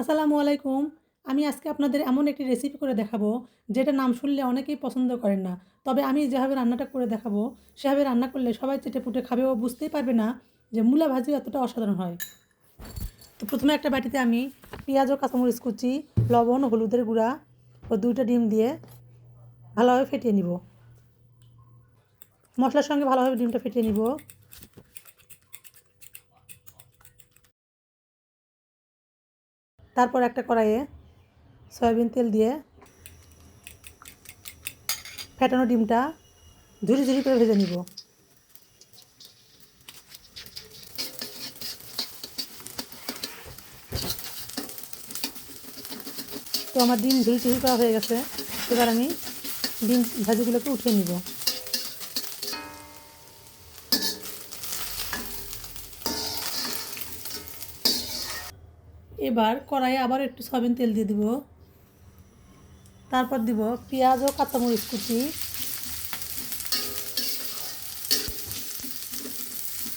আসসালামু আলাইকুম। আমি আজকে আপনাদের এমন একটি রেসিপি করে দেখাবো যেটা নাম শুনলে অনেকেই পছন্দ করেন না। তবে আমি যেভাবে রান্নাটা করে দেখাবো, সেভাবে রান্না করলে সবাই চেটে পুটে খাবে ও বুঝতেই পারবে না যে মূলা ভাজি এতটা অসাধারণ হয়। তো প্রথমে একটা বাটিতে আমি পেঁয়াজ ও কাঁচামরিচ কুচি, লবণ, হলুদের গুঁড়া ও দুইটা ডিম দিয়ে ভালোভাবে ফেটিয়ে নিব। মশলার সঙ্গে ভালোভাবে ডিমটা ফেটিয়ে নিব। তারপর একটা কড়াইয়ে সয়াবিন তেল দিয়ে ফেটানো ডিমটা ঝুড়ি ঝুরি করে ভেজে নিব। তো আমার ডিম ঝুরি ঝুড়ি করা হয়ে গেছে। এবার আমি ডিম ভাজিগুলোকে উঠিয়ে নিব। এবার কড়াইয়ে আবার একটু সয়াবিন তেল দিয়ে দিব। তারপর দিব পেঁয়াজ ও কাঁচামরিচ কুচি।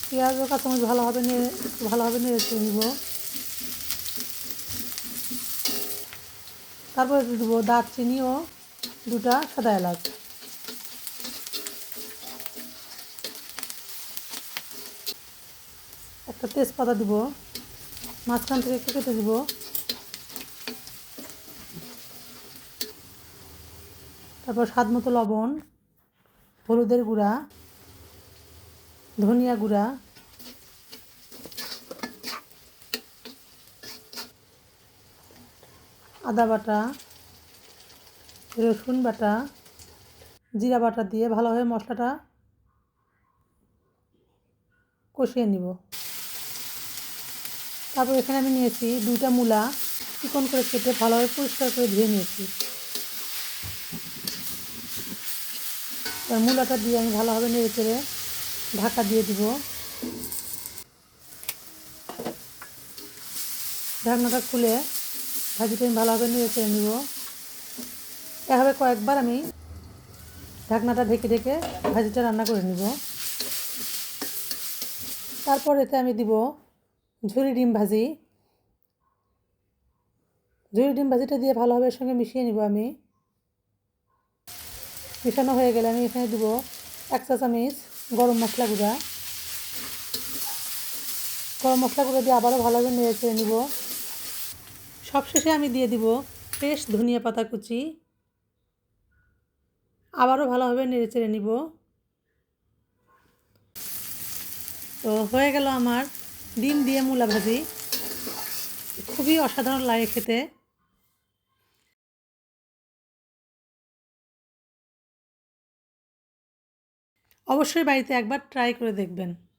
পেঁয়াজ ও কাঁচামরিচ ভালোভাবে নিয়ে ভালোভাবে চেড়ে নিব। তারপরে দেবো দারচিনি ও দুটা সাদা এলাচ। একটা তেজপাতা দিব। মাঝখান থেকে একটু কেটে দিব। তারপর স্বাদ মতো লবণ, হলুদের গুঁড়া, ধনিয়া গুঁড়া, আদা বাটা, রসুন বাটা, জিরা বাটা দিয়ে ভালোভাবে মশলাটা কষিয়ে নিব। তারপর এখানে আমি নিয়েছি দুইটা মূলা, চিকন করে কেটে ভালোভাবে পরিষ্কার করে ধুয়ে নিয়েছি। মূলাটা দিয়ে আমি ভালোভাবে নেড়ে চেড়ে ঢাকা দিয়ে দিব। ঢাকনাটা খুলে ভাজিটা আমি ভালোভাবে নেড়ে চেড়ে নিব। এভাবে কয়েকবার আমি ঢাকনাটা ঢেকে ঢেকে ভাজিটা রান্না করে নিব। তারপর এতে আমি দিব ঝুরি ডিম ভাজি। ঝুরি ডিম ভাজিটা দিয়ে ভালোভাবে সঙ্গে মিশিয়ে নিব আমি। মিশানো হয়ে গেলে আমি এখানে দেবো এক চা চামিচ গরম মশলা গুঁড়া। গরম মশলা গুঁড়ো দিয়ে আবারও ভালোভাবে নেড়ে চেড়ে নিব। সবশেষে আমি দিয়ে দিব ফ্রেশ ধনিয়া পাতা কুচি। আবারও ভালোভাবে নেড়ে চেড়ে নিব। তো হয়ে গেল আমার ডিম দিয়ে মূলা ভাজি। খুবই অসাধারণ লাগে খেতে। অবশ্যই বাড়িতে একবার ট্রাই করে দেখবেন।